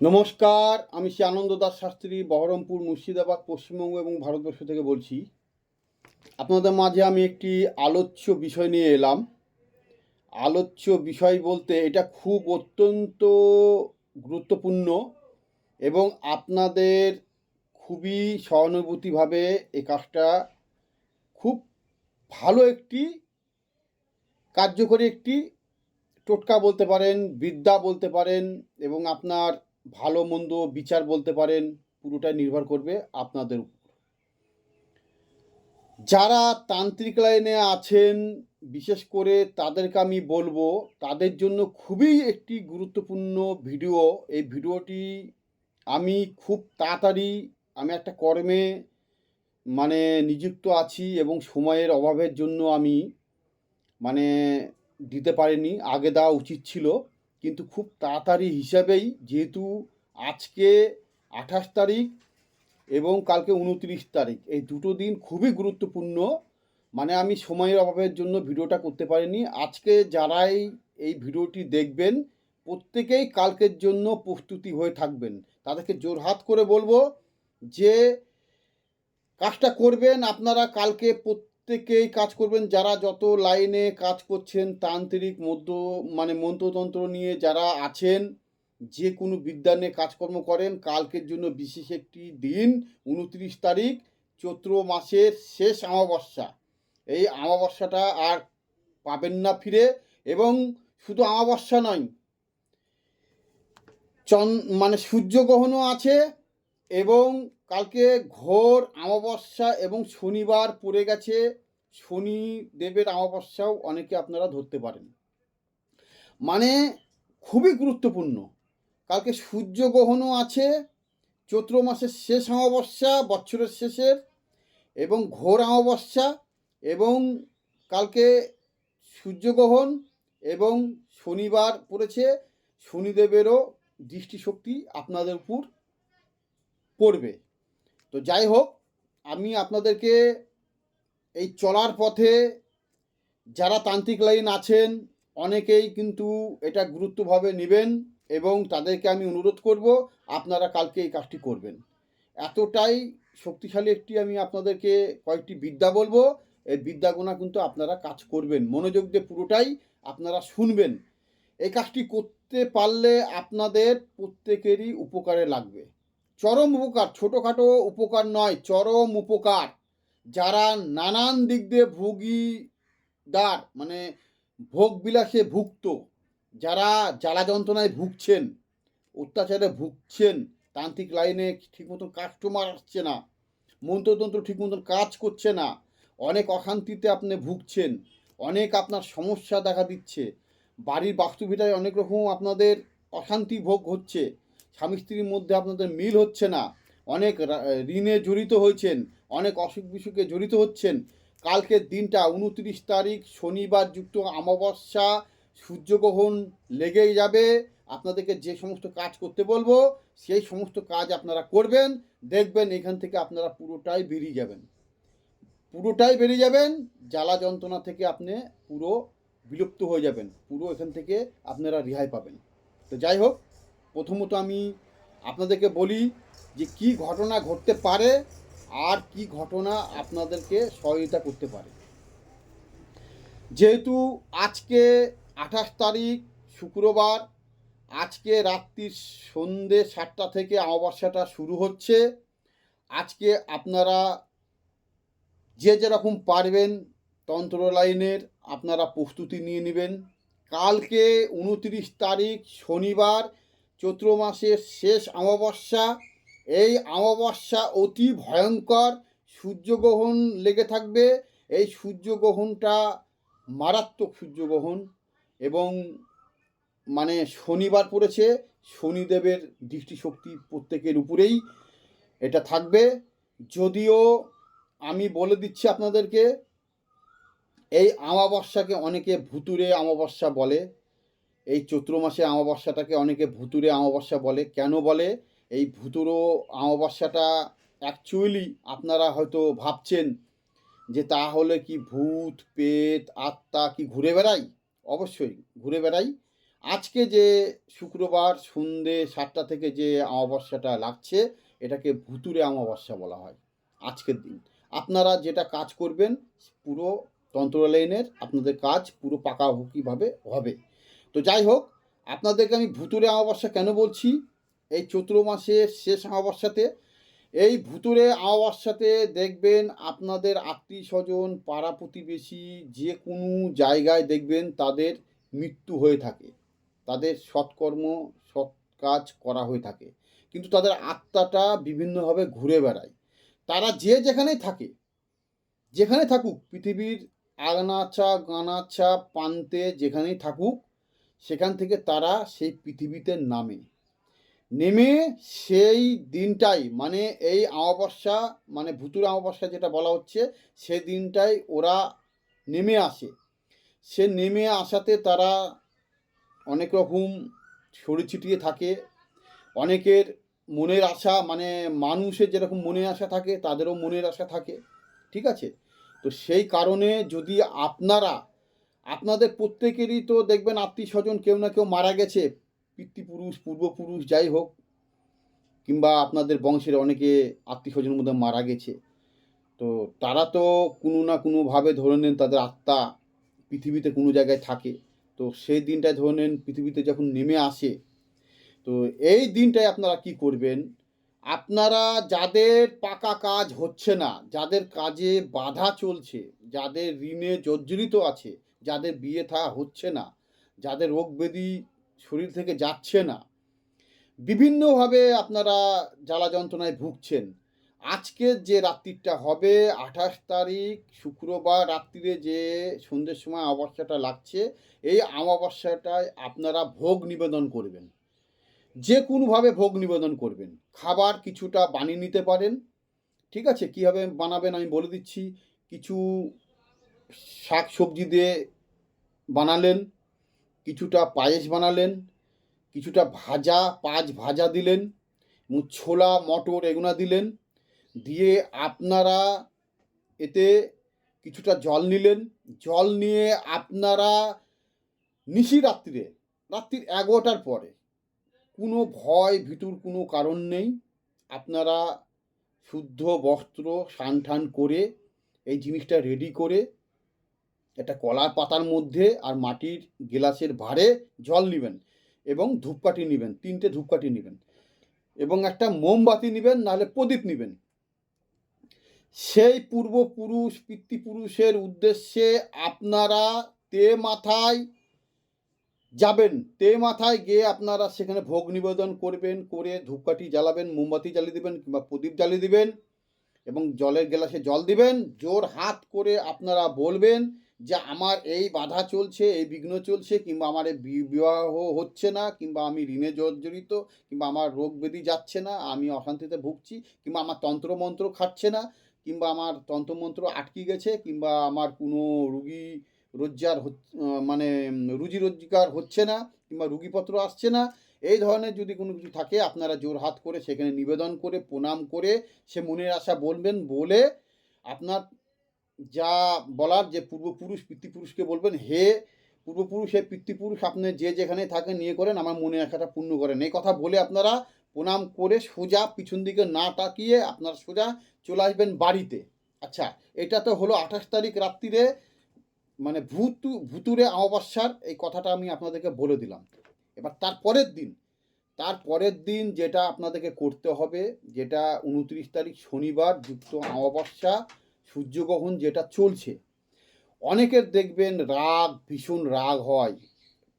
নমস্কার, আমি শ্রী আনন্দ দাস শাস্ত্রী, বহরমপুর, মুর্শিদাবাদ, পশ্চিমবঙ্গ এবং ভারতবর্ষ থেকে বলছি। আপনাদের মাঝে আমি একটি আলোচ্য বিষয় নিয়ে এলাম। আলোচ্য বিষয় বলতে এটা খুব অত্যন্ত গুরুত্বপূর্ণ এবং আপনাদের খুবই সহানুভূতিভাবে এ কাজটা খুব ভালো একটি, কার্যকরী একটি টোটকা বলতে পারেন, বিদ্যা বলতে পারেন এবং আপনার ভালো, মন্দ বিচার বলতে পারেন, পুরোটাই নির্ভর করবে আপনাদের উপর। যারা তান্ত্রিক লাইনে আছেন, বিশেষ করে তাদেরকে আমি বলব, তাদের জন্য খুবই একটি গুরুত্বপূর্ণ ভিডিও। এই ভিডিওটি আমি খুব তাড়াতাড়ি, আমি একটা কর্মে মানে নিযুক্ত আছি এবং সময়ের অভাবের জন্য আমি মানে দিতে পারিনি, আগে দেওয়া উচিত ছিল। কিন্তু খুব তাড়াতাড়ি হিসাবেই যেহেতু আজকে আঠাশ তারিখ এবং কালকে উনত্রিশ তারিখ, এই দুটো দিন খুবই গুরুত্বপূর্ণ। মানে আমি সময়ের অভাবের জন্য ভিডিওটা করতে পারিনি। আজকে যারাই এই ভিডিওটি দেখবেন, প্রত্যেকেই কালকের জন্য প্রস্তুতি হয়ে থাকবেন। তাদেরকে জোরহাত করে বলব যে, কাজটা করবেন আপনারা কালকে প্রত্যেকেই কাজ করবেন। যারা যত লাইনে কাজ করছেন, তান্ত্রিক, মধ্য মানে মন্ত্রতন্ত্র নিয়ে যারা আছেন, যে কোনো বিদ্যা নিয়ে কাজকর্ম করেন, কালকের জন্য বিশেষ একটি দিন, উনত্রিশ তারিখ, চৈত্র মাসের শেষ অমাবস্যা। এই অমাবস্যাটা আর পাবেন না ফিরে এবং শুধু অমাবস্যা নয়, চন মানে সূর্যগ্রহণও আছে এবং কালকে ঘোর অমাবস্যা এবং শনিবার পড়ে গেছে। শনি দেবের অমাবস্যাও অনেকে আপনারা ধরতে পারেন। মানে খুবই গুরুত্বপূর্ণ। কালকে সূর্যগ্রহণও আছে। চৈত্র মাসের শেষ অমাবস্যা বছরের শেষের এবং ঘোর অমাবস্যা এবং কালকে সূর্যগ্রহণ এবং শনিবার পড়েছে। শনিদেবেরও দৃষ্টিশক্তি আপনাদের উপর পড়বে। তো যাই হোক, আমি আপনাদেরকে এই চলার পথে যারা তান্ত্রিক লাইন আছেন, অনেকেই কিন্তু এটা গুরুত্বভাবে নেবেন এবং তাদেরকে আমি অনুরোধ করব, আপনারা কালকে এই কাজটি করবেন। এতটাই শক্তিশালী একটি আমি আপনাদেরকে কয়েকটি বিদ্যা বলব, এই বিদ্যাগুনা কিন্তু আপনারা কাজ করবেন। মনোযোগ দিয়ে পুরোটাই আপনারা শুনবেন। এই কাজটি করতে পারলে আপনাদের প্রত্যেকেরই উপকারে লাগবে। চরম উপকার, ছোটোখাটো উপকার নয়, চরম উপকার। যারা নানান দিক দিয়ে ভোগীদার মানে ভোগ বিলাসে ভুক্ত, যারা জ্বালা যন্ত্রণায় ভুগছেন, অত্যাচারে ভুগছেন, তান্ত্রিক লাইনে ঠিক মতন কাস্টমার আসছে না, মন্ত্রতন্ত্র ঠিক মতন কাজ করছে না, অনেক অশান্তিতে আপনি ভুগছেন, অনেক আপনার সমস্যা দেখা দিচ্ছে, বাড়ির বাস্তুভিটায় অনেক রকম আপনাদের অশান্তি ভোগ হচ্ছে স্বামী স্ত্রীর মধ্যে আপনাদের মিল হচ্ছে না। অনেক ঋণে জড়িত হয়েছেন, অনেক অসুখ বিসুখে জড়িত হচ্ছেন। কালকের দিনটা উনত্রিশ তারিখ, শনিবার যুক্ত অমাবস্যা, সূর্যগ্রহণ লেগেই যাবে। আপনাদেরকে যে সমস্ত কাজ করতে বলব, সেই সমস্ত কাজ আপনারা করবেন, দেখবেন এখান থেকে আপনারা পুরোটাই বেরিয়ে যাবেন। পুরোটাই বেরিয়ে যাবেন, জ্বালা যন্ত্রণা থেকে আপনি পুরো বিলুপ্ত হয়ে যাবেন, পুরো এখান থেকে আপনারা রেহাই পাবেন। তো যাই হোক প্রথমত আমি আপনাদেরকে বলি যে কি ঘটনা ঘটতে পারে আর কি ঘটনা আপনাদেরকে সহায়তা করতে পারে। যেহেতু আজকে আঠাশ তারিখ শুক্রবার, আজকে রাত্রির সন্ধে সাতটা থেকে অমাবস্যাটা শুরু হচ্ছে। আজকে আপনারা যে যেরকম পারবেন তন্ত্র লাইনের আপনারা প্রস্তুতি নিয়ে নেবেন। কালকে উনত্রিশ তারিখ শনিবার চৈত্র মাসের শেষ অমাবস্যা। এই অমাবস্যা অতি ভয়ঙ্কর। সূর্যগ্রহণ লেগে থাকবে। এই সূর্যগ্রহণটা মারাত্মক সূর্যগ্রহণ এবং মানে শনিবার পড়েছে। শনিদেবের দৃষ্টিশক্তি প্রত্যেকের উপরেই এটা থাকবে। যদিও আমি বলে দিচ্ছি আপনাদেরকে, এই অমাবস্যাকে অনেকে ভুতুরে অমাবস্যা বলে। এই চৈত্র মাসে অমাবস্যাটাকে অনেকে ভুতুরে অমাবস্যা বলে। কেন বলে? এই ভুতুরো অমাবস্যাটা অ্যাকচুয়ালি আপনারা হয়তো ভাবছেন যে তাহলে কি ভূত পেত আত্মা কি ঘুরে বেড়ায়? অবশ্যই ঘুরে বেড়াই আজকে যে শুক্রবার সন্ধে সাতটা থেকে যে অমাবস্যাটা লাগছে, এটাকে ভুতুরে অমাবস্যা বলা হয় আজকের দিন। আপনারা যেটা কাজ করবেন, পুরো তন্ত্রালয়নের আপনাদের কাজ পুরো পাকাভুকিভাবে হবে। তো যাই হোক, আপনাদেরকে আমি ভুতুরে অমাবস্যা কেন বলছি? এই চৈত্র মাসের শেষ অমাবস্যাতে, এই ভুতুরে অমাবস্যাতে দেখবেন আপনাদের আত্মীয় স্বজন পাড়া প্রতিবেশী যে কোনো জায়গায় দেখবেন তাদের মৃত্যু হয়ে থাকে। তাদের সৎকর্ম, সৎ কাজ করা হয়ে থাকে। কিন্তু তাদের আত্মাটা বিভিন্নভাবে ঘুরে বেড়ায়। তারা যে যেখানেই থাকে যেখানে থাকুক, পৃথিবীর আগানাচা গানাচা প্রান্তে যেখানেই থাকুক সেখান থেকে তারা সেই পৃথিবীতে নামে। নেমে সেই দিনটাই মানে এই অমাবস্যা মানে ভুতুর অমাবস্যা যেটা বলা হচ্ছে সেই দিনটাই ওরা নেমে আসে। সে নেমে আসাতে তারা অনেক রকম ছড়ি ছিটিয়ে থাকে। অনেকের মনের আশা মানে মানুষের যেরকম মনের আশা থাকে, তাদেরও মনের আশা থাকে। ঠিক আছে? তো সেই কারণে যদি আপনারা আপনাদের প্রত্যেকেরই তো দেখবেন আত্মীয় স্বজন কেউ না কেউ মারা গেছে। পিতৃপুরুষ, পূর্বপুরুষ, যাই হোক, কিংবা আপনাদের বংশের অনেকে আত্মীয় স্বজনের মধ্যে মারা গেছে। তো তারা তো কোনো না কোনোভাবে ধরে নেন তাদের আত্মা পৃথিবীতে কোনো জায়গায় থাকে। তো সেই দিনটায় ধরে নেন পৃথিবীতে যখন নেমে আসে, তো এই দিনটায় আপনারা কি করবেন? আপনারা যাদের পাকা কাজ হচ্ছে না, যাদের কাজে বাধা চলছে, যাদের ঋণে জর্জরিত আছে যাদের বিয়ে থা হচ্ছে না, যাদের রোগ ব্যাধি শরীর থেকে যাচ্ছে না, বিভিন্নভাবে আপনারা জ্বালা যন্ত্রণায় ভুগছেন। আজকের যে রাত্রিটা হবে, আঠাশ তারিখ, শুক্রবার রাত্রিরে যে সন্ধ্যের সময় অমাবস্যাটা লাগছে, এই অমাবস্যাটায় আপনারা ভোগ নিবেদন করবেন। যে কোনোভাবে ভোগ নিবেদন করবেন। খাবার কিছুটা বানিয়ে নিতে পারেন। ঠিক আছে? কীভাবে বানাবেন আমি বলে দিচ্ছি। কিছু শাক সবজি দিয়ে বানালেন, কিছুটা পায়েস বানালেন, কিছুটা ভাজা, পাঁচ ভাজা দিলেন ছোলা, মটর এগুলো দিলেন, দিয়ে আপনারা এতে কিছুটা জল নিলেন। জল নিয়ে আপনারা নিশি রাত্রিরে, রাত্রির এগারোটার পরে, কোনো ভয়, ভীতুর কোনো কারণ নেই, আপনারা শুদ্ধ বস্ত্র টান করে এই জিনিসটা রেডি করে একটা কলার পাতার মধ্যে আর মাটির গেলাসের ভারে জল নেবেন এবং ধূপকাঠি নেবেন, তিনটে ধূপকাঠি নেবেন এবং একটা মোমবাতি নেবেন, নাহলে প্রদীপ নেবেন। সেই পূর্বপুরুষ, পিতৃপুরুষের উদ্দেশ্যে আপনারা তে মাথায় যাবেন। তে মাথায় গিয়ে আপনারা সেখানে ভোগ নিবেদন করবেন, করে ধূপকাঠি জ্বালাবেন, মোমবাতি জ্বালিয়ে দেবেন কিংবা প্রদীপ জ্বালিয়ে দিবেন এবং জলের গ্লাসে জল দিবেন। জোর হাত করে আপনারা বলবেন যে আমার এই বাধা চলছে, এই বিঘ্ন চলছে, কিংবা আমার এই বিবাহ হচ্ছে না, কিংবা আমি ঋণে জর্জরিত, কিংবা আমার রোগ ব্যাধি যাচ্ছে না, আমি অশান্তিতে ভুগছি, কিংবা আমার তন্ত্রমন্ত্র খাচ্ছে না, কিংবা আমার তন্ত্রমন্ত্র আটকে গেছে, কিংবা আমার কোনো রুগী রোজগার মানে রুজি রোজগার হচ্ছে না, কিংবা রুগীপত্র আসছে না, এই ধরনের যদি কোনো কিছু থাকে, আপনারা জোর হাত করে সেখানে নিবেদন করে, প্রণাম করে, সে মনের আশা বলবেন, বলে আপনার যা বলার যে পূর্বপুরুষ, পিতৃপুরুষকে বলবেন, হে পূর্বপুরুষ, হে পিতৃপুরুষ, আপনি যে যেখানে থাকেন, নিয়ে করেন, আমার মনে আশাটা পূর্ণ করেন। এই কথা বলে আপনারা প্রণাম করে সোজা পিছন দিকে না তাকিয়ে আপনারা সোজা চলে আসবেন বাড়িতে। আচ্ছা এটা তো হলো আঠাশ তারিখ রাত্রিরে মানে ভূতু ভুতুরে অমাবস্যার এই কথাটা আমি আপনাদেরকে বলে দিলাম। এবার তার পরের দিন, তার পরের দিন যেটা আপনাদেরকে করতে হবে, যেটা উনত্রিশ তারিখ শনিবার, যুক্ত অমাবস্যা সূর্যগ্রহণ যেটা চলছে। অনেকের দেখবেন রাগ, ভীষণ রাগ হয়।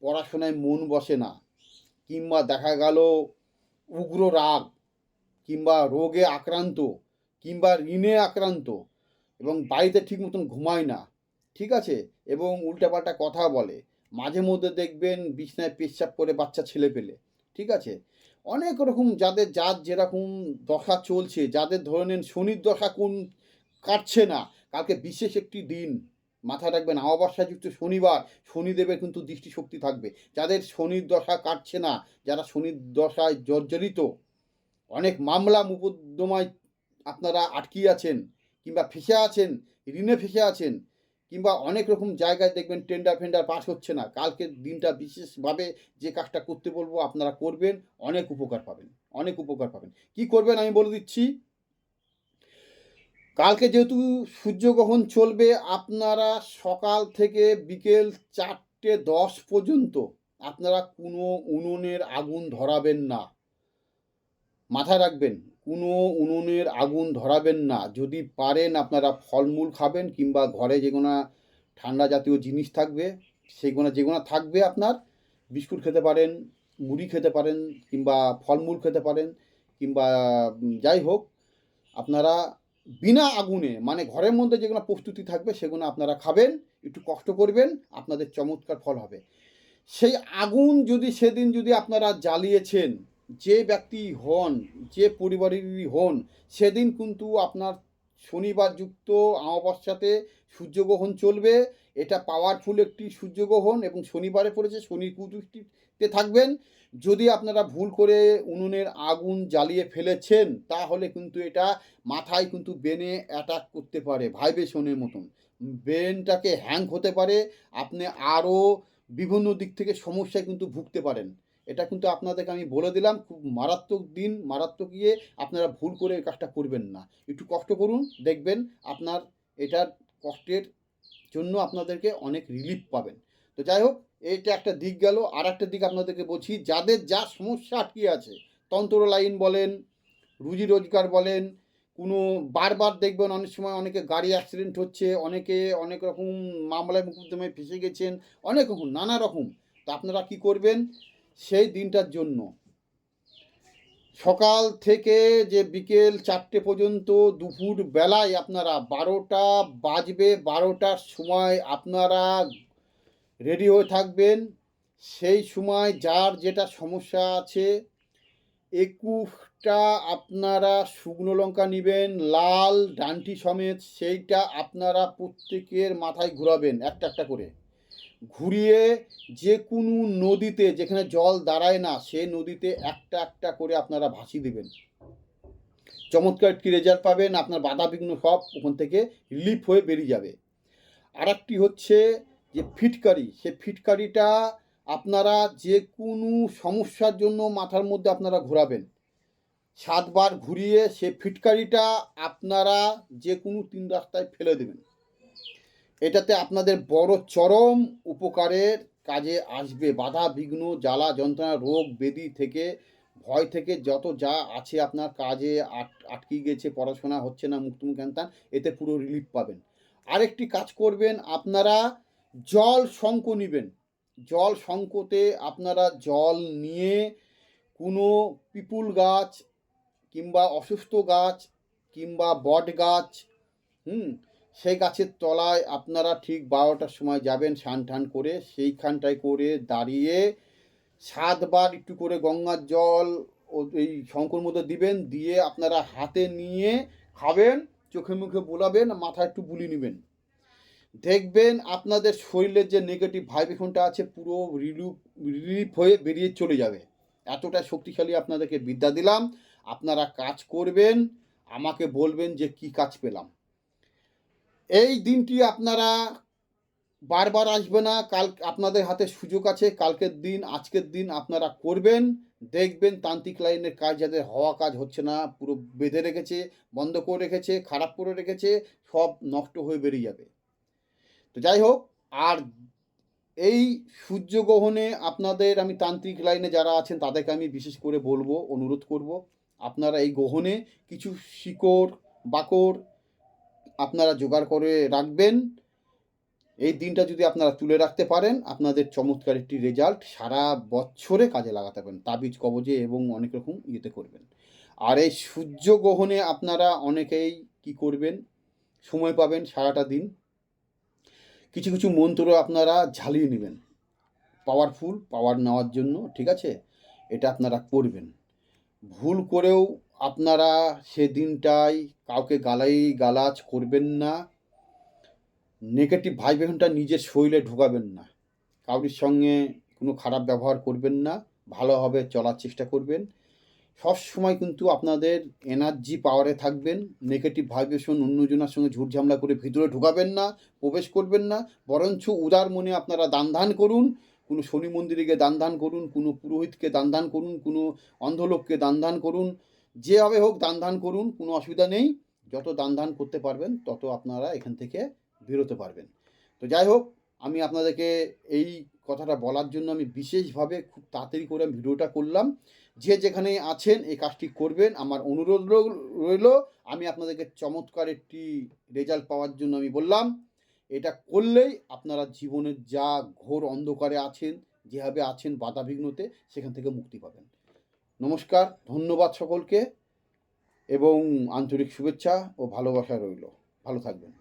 পড়াশোনায় মন বসে না। কিংবা দেখা গেল উগ্র রাগ, কিংবা রোগে আক্রান্ত, কিংবা ঋণে আক্রান্ত এবং বাড়িতে ঠিক মতন ঘুমায় না। ঠিক আছে? এবং উল্টাপাল্টা কথা বলে। মাঝে মধ্যে দেখবেন বিছনায় পেচ্ছাপ করে বাচ্চা ছেলে পেলে। ঠিক আছে? অনেক রকম যাদের, যার যেরকম দশা চলছে, যাদের ধরে নেন শনির দশা কোন কাটছে না। কালকে বিশেষ একটি দিন মাথায় রাখবেন, অমাবস্যাযুক্ত শনিবার, শনিদেবের কিন্তু দৃষ্টিশক্তি থাকবে। যাদের শনির দশা কাটছে না, যারা শনির দশায় জর্জরিত, অনেক মামলা মুকদ্দমায় আপনারা আটকিয়ে আছেন, কিংবা ফেঁসে আছেন, ঋণে ফেঁসে আছেন, কিংবা অনেক রকম জায়গায় দেখবেন টেন্ডার ফেন্ডার পাস হচ্ছে না। কালকে দিনটা বিশেষভাবে যে কাজটা করতে বলব, আপনারা করবেন, অনেক উপকার পাবেন, অনেক উপকার পাবেন। কি করবেন আমি বলে দিচ্ছি? কালকে যেহেতু সূর্যগ্রহণ চলবে, আপনারা সকাল থেকে বিকেল চারটে দশ পর্যন্ত আপনারা কোনো উনুনের আগুন ধরাবেন না। মাথায় রাখবেন, কোনো উনুনের আগুন ধরাবেন না। যদি পারেন আপনারা ফলমূল খাবেন কিংবা ঘরে যেগুলো ঠান্ডা জাতীয় জিনিস থাকবে সেগুলো যেগুলো থাকবে আপনার। বিস্কুট খেতে পারেন, মুড়ি খেতে পারেন কিংবা ফলমূল খেতে পারেন কিংবা যাই হোক, আপনারা বিনা আগুনে মানে ঘরের মধ্যে যেগুলো প্রস্তুতি থাকবে, সেগুলো আপনারা খাবেন, একটু কষ্ট করবেন, আপনাদের চমৎকার ফল হবে। সেই আগুন যদি সেদিন যদি আপনারা জ্বালিয়েছেন, যে ব্যক্তি হন, যে পরিবারেরই হন, সেদিন কিন্তু আপনার শনিবার যুক্ত অমাবস্যাতে সূর্যগ্রহণ চলবে। এটা পাওয়ারফুল একটি সূর্যগ্রহণ এবং শনিবারে পড়েছে, শনির কুদৃষ্টিতে থাকবেন। যদি আপনারা ভুল করে উনুনের আগুন জ্বালিয়ে ফেলেছেন, তাহলে কিন্তু এটা মাথায় কিন্তু বেনে অ্যাটাক করতে পারে ভাইব্রেশনের মতন। ব্রেনটাকে হ্যাং হতে পারে, আপনি আরও বিভিন্ন দিক থেকে সমস্যায় কিন্তু ভুগতে পারেন। এটা কিন্তু আপনাদেরকে আমি বলে দিলাম, খুব মারাত্মক দিন, মারাত্মক গিয়ে আপনারা ভুল করে এই কাজটা করবেন না। একটু কষ্ট করুন, দেখবেন আপনার এটার কষ্টের জন্য আপনাদেরকে অনেক রিলিফ পাবেন। তো যাই হোক এইটা একটা দিক গেল। আর একটা দিক আপনাদেরকে বলছি, যাদের যা সমস্যা আটকে আছে তন্ত্র লাইন বলেন, রুজি রোজগার বলেন, কোনো বারবার দেখবেন অনেক সময় অনেকে গাড়ি অ্যাক্সিডেন্ট হচ্ছে, অনেকে অনেক রকম মামলায় মুকদ্দমায় ফেসে গেছেন, অনেক রকম, নানা রকম। তো আপনারা কি করবেন? সেই দিনটার জন্য। সকাল থেকে যে বিকেল চারটে পর্যন্ত দুপুর বেলায় আপনারা বারোটা বাজবে, বারোটার সময় আপনারা রেডি হয়ে থাকবেন। সেই সময় যার যেটা সমস্যা আছে, একুশটা আপনারা শুকনো লঙ্কা নেবেন, লাল ডান্টি সমেত সেইটা আপনারা প্রত্যেকের মাথায় ঘুরাবেন একটা একটা করে। ঘুরিয়ে যে কোনো নদীতে, যেখানে জল দাঁড়ায় না সেই নদীতে একটা একটা করে আপনারা ভাসিয়ে দেবেন। চমৎকার একটি রেজাল্ট পাবেন, আপনার বাধা বিঘ্ন সব ওখান থেকে রিলিফ হয়ে বেরিয়ে যাবে। আর একটি হচ্ছে যে ফিটকারি সে ফিটকারিটা আপনারা যে কোনো সমস্যার জন্য মাথার মধ্যে আপনারা ঘোরাবেন। সাতবার ঘুরিয়ে সে ফিটকারিটা আপনারা যে কোনো তিন রাস্তায় ফেলে দেবেন। এটাতে আপনাদের বড় চরম উপকারের কাজে আসবে। বাধা, বিঘ্ন, জ্বালা, যন্ত্রণা, রোগ, বেদি থেকে, ভয় থেকে যত যা আছে আপনার কাজে আট আটকে গেছে, পড়াশোনা হচ্ছে না, মুক্তমুখ এতে পুরো রিলিফ পাবেন। আরেকটি কাজ করবেন, আপনারা জল শঙ্ক নেবেন। জল শঙ্কতে আপনারা জল নিয়ে কোনো পিপুল গাছ কিংবা অসুস্থ গাছ কিংবা বট গাছ, হুম, সেই গাছের তলায় আপনারা ঠিক বারোটার সময় যাবেন স্নান টান করে। সেইখানটায় করে দাঁড়িয়ে সাতবার একটু করে গঙ্গার জল ও এই শঙ্কর মধ্যে দিবেন, দিয়ে আপনারা হাতে নিয়ে খাবেন, চোখে মুখে বোলাবেন, মাথায় একটু বুলি নেবেন। দেখবেন আপনাদের শরীরের যে নেগেটিভ ভাইব্রেশনটা আছে, পুরো রিলিফ রিলিফ হয়ে বেরিয়ে চলে যাবে। এতটা শক্তিশালী আপনাদেরকে বিদ্যা দিলাম। আপনারা কাজ করবেন, আমাকে বলবেন যে কি কাজ পেলাম। এই দিনটি আপনারা বারবার আসবে না, কাল, আপনাদের হাতে সুযোগ আছে, কালকের দিন, আজকের দিন আপনারা করবেন। দেখবেন তান্ত্রিক লাইনের কাজ যাদের হওয়া কাজ হচ্ছে না, পুরো বেঁধে রেখেছে, বন্ধ করে রেখেছে, খারাপ করে রেখেছে, সব নষ্ট হয়ে বেরিয়ে যাবে। তো যাই হোক আর এই সূর্যগ্রহণে আপনাদের, আমি তান্ত্রিক লাইনে যারা আছেন, তাদেরকে আমি বিশেষ করে বলব, অনুরোধ করব, আপনারা এই গ্রহণে কিছু শিকড়, বাকড় আপনারা জোগাড় করে রাখবেন। এই দিনটা যদি আপনারা তুলে রাখতে পারেন, আপনাদের চমৎকার একটি রেজাল্ট সারা বছরে কাজে লাগাতে পারেন, তাবিজ, কবজে এবং অনেক রকম ইয়েতে করবেন। আর এই সূর্যগ্রহণে আপনারা অনেকেই কি করবেন? সময় পাবেন সারাটা দিন। কিছু কিছু মন্ত্র আপনারা ঝালিয়ে নেবেন। পাওয়ারফুল পাওয়ার নেওয়ার জন্য, ঠিক আছে? এটা আপনারা করবেন। ভুল করেও আপনারা সেদিনটাই কাউকে গালাই গালাজ করবেন না। নেগেটিভ ভাইব্রেশনটা নিজের শরীরে ঢোকাবেন না। কাউরির সঙ্গে কোনো খারাপ ব্যবহার করবেন না। ভালোভাবে চলার চেষ্টা করবেন। সব সময় কিন্তু আপনাদের এনার্জি পাওয়ারে থাকবেন নেগেটিভ ভাইব্রেশন অন্যজনের সঙ্গে ঝুট ঝামলা করে ভিতরে ঢোকাবেন না, প্রবেশ করবেন না, বরঞ্চ উদার মনে আপনারা দান ধান করুন, কোনো শনি মন্দিরে গিয়ে দান ধান করুন, কোনো পুরোহিতকে দান ধান করুন, কোনো অন্ধলোককে দান ধান করুন, যেভাবে হোক দান ধান করুন, কোনো অসুবিধা নেই, যত দান ধান করতে পারবেন, তত আপনারা এখান থেকে বেরোতে পারবেন। তো যাই হোক, আমি আপনাদেরকে এই কথাটা বলার জন্য আমি বিশেষভাবে খুব তাড়াতাড়ি করে ভিডিওটা করলাম। যে যেখানে আছেন, এই কাজটি করবেন। আমার অনুরোধ রইল, আমি আপনাদেরকে চমৎকার একটি রেজাল্ট পাওয়ার জন্য আমি বললাম। এটা করলেই আপনারা জীবনের যা ঘোর অন্ধকারে আছেন, যেভাবে আছেন বাধাবিঘ্নতে, সেখান থেকে মুক্তি পাবেন। নমস্কার, ধন্যবাদ সকলকে এবং আন্তরিক শুভেচ্ছা ও ভালোবাসা রইল। ভালো থাকবেন।